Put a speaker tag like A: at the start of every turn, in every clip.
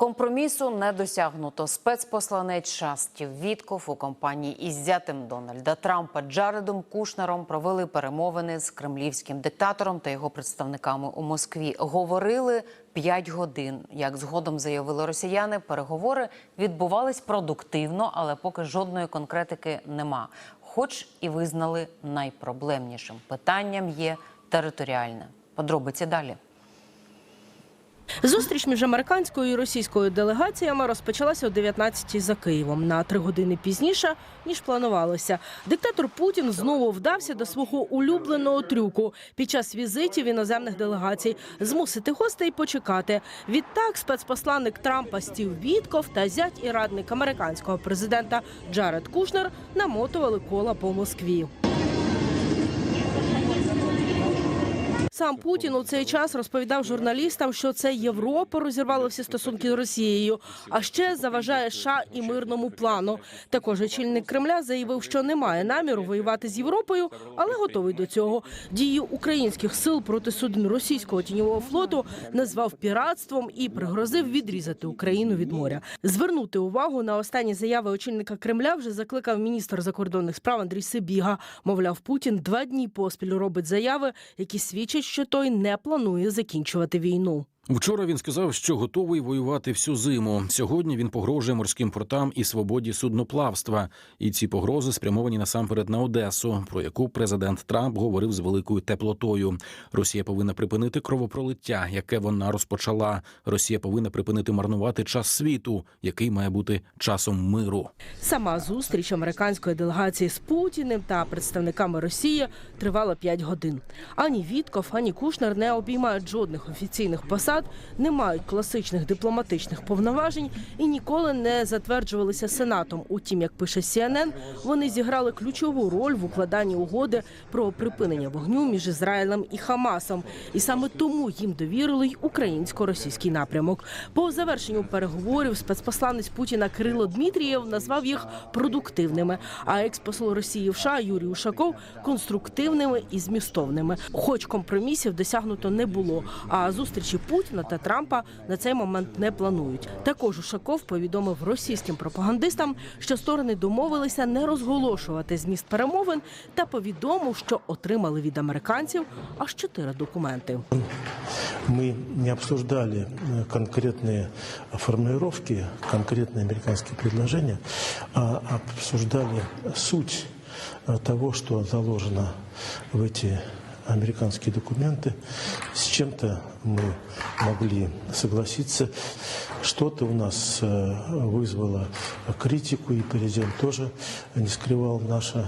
A: Компромісу не досягнуто. Спецпосланець США Вітков у компанії із зятем Дональда Трампа Джаредом Кушнером провели перемовини з кремлівським диктатором та його представниками у Москві. Говорили 5 годин. Як згодом заявили росіяни, переговори відбувались продуктивно, але поки жодної конкретики нема. Хоч і визнали найпроблемнішим питанням є територіальне. Подробиці далі.
B: Зустріч між американською і російською делегаціями розпочалася о 19-й за Києвом на три години пізніше ніж планувалося. Диктатор Путін знову вдався до свого улюбленого трюку під час візитів іноземних делегацій змусити гостей почекати. Відтак спецпосланник Трампа Стів Вітков та зять і радник американського президента Джаред Кушнер намотували кола по Москві. Сам Путін у цей час розповідав журналістам, що це Європа розірвала всі стосунки з Росією, а ще заважає США і мирному плану. Також очільник Кремля заявив, що не має наміру воювати з Європою, але готовий до цього. Дії українських сил проти суден російського тіньового флоту назвав піратством і пригрозив відрізати Україну від моря. Звернути увагу на останні заяви очільника Кремля вже закликав міністр закордонних справ Андрій Сибіга. Мовляв, Путін два дні поспіль робить заяви, які свідчать, що той не планує закінчувати війну.
C: Вчора він сказав, що готовий воювати всю зиму. Сьогодні він погрожує морським портам і свободі судноплавства. І ці погрози спрямовані насамперед на Одесу, про яку президент Трамп говорив з великою теплотою. Росія повинна припинити кровопролиття, яке вона розпочала. Росія повинна припинити марнувати час світу, який має бути часом миру.
B: Сама зустріч американської делегації з Путіним та представниками Росії тривала 5 годин. Ані Вітков, ані Кушнер не обіймають жодних офіційних посад, не мають класичних дипломатичних повноважень і ніколи не затверджувалися сенатом. Утім, як пише CNN, вони зіграли ключову роль в укладанні угоди про припинення вогню між Ізраїлем і Хамасом. І саме тому їм довірили й українсько-російський напрямок. По завершенню переговорів спецпосланець Путіна Кирило Дмитрієв назвав їх продуктивними. А експосол Росії в США Юрій Ушаков конструктивними і змістовними. Хоч компромісів досягнуто не було. А зустрічі Путіна та Трампа на цей момент не планують. Також Ушаков повідомив російським пропагандистам, що сторони домовилися не розголошувати зміст перемовин, та повідомив, що отримали від американців аж чотири документи.
D: Мы не обсуждали э, конкретные формулировки, конкретные американские предложения, а обсуждали суть э, того, что заложено в эти американские документы. С чем-то мы могли согласиться. Что-то у нас э, вызвало критику, и президент тоже не скрывал наше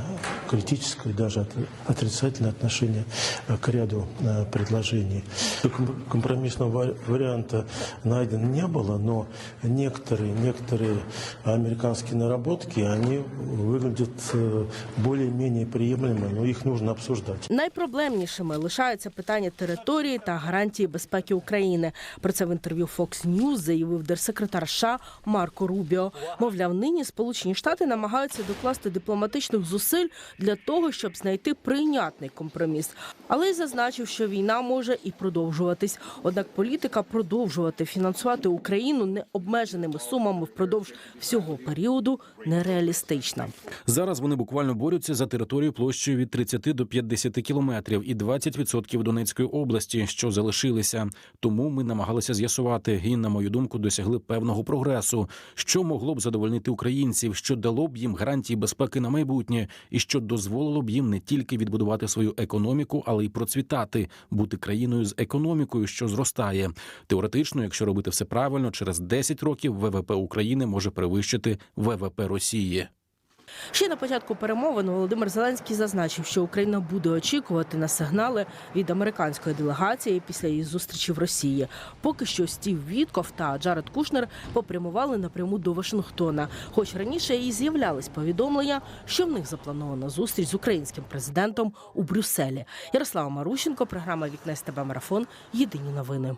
D: критическое, даже от- отрицательное отношение э, к ряду э, предложений. Ком- Компромиссного ва- варианта найдено не было, но некоторые, некоторые американские наработки, они выглядят э, более-менее приемлемо, но их нужно обсуждать.
B: Найпроблемнішими лишаються питання території та гарантії безпеки України. Про це в інтерв'ю Fox News заявив держсекретар США Марко Рубіо. Мовляв, нині Сполучені Штати намагаються докласти дипломатичних зусиль для того, щоб знайти прийнятний компроміс. Але й зазначив, що війна може і продовжуватись. Однак політика продовжувати фінансувати Україну необмеженими сумами впродовж всього періоду нереалістична.
C: Зараз вони буквально борються за територію площею від 30 до 50 кілометрів і 20% Донецької області, що залишилися. Тому ми намагалися з'ясувати і, на мою думку, досягли певного прогресу, що могло б задовольнити українців, що дало б їм гарантії безпеки на майбутнє, і що дозволило б їм не тільки відбудувати свою економіку, але й процвітати, бути країною з економікою, що зростає. Теоретично, якщо робити все правильно, через 10 років ВВП України може перевищити ВВП Росії.
B: Ще на початку перемовин Володимир Зеленський зазначив, що Україна буде очікувати на сигнали від американської делегації після її зустрічі в Росії. Поки що Стів Вітков та Джаред Кушнер попрямували напряму до Вашингтона. Хоч раніше і з'являлись повідомлення, що в них запланована зустріч з українським президентом у Брюсселі. Ярослава Марущенко, програма Вікне з тебе марафон. Єдині новини.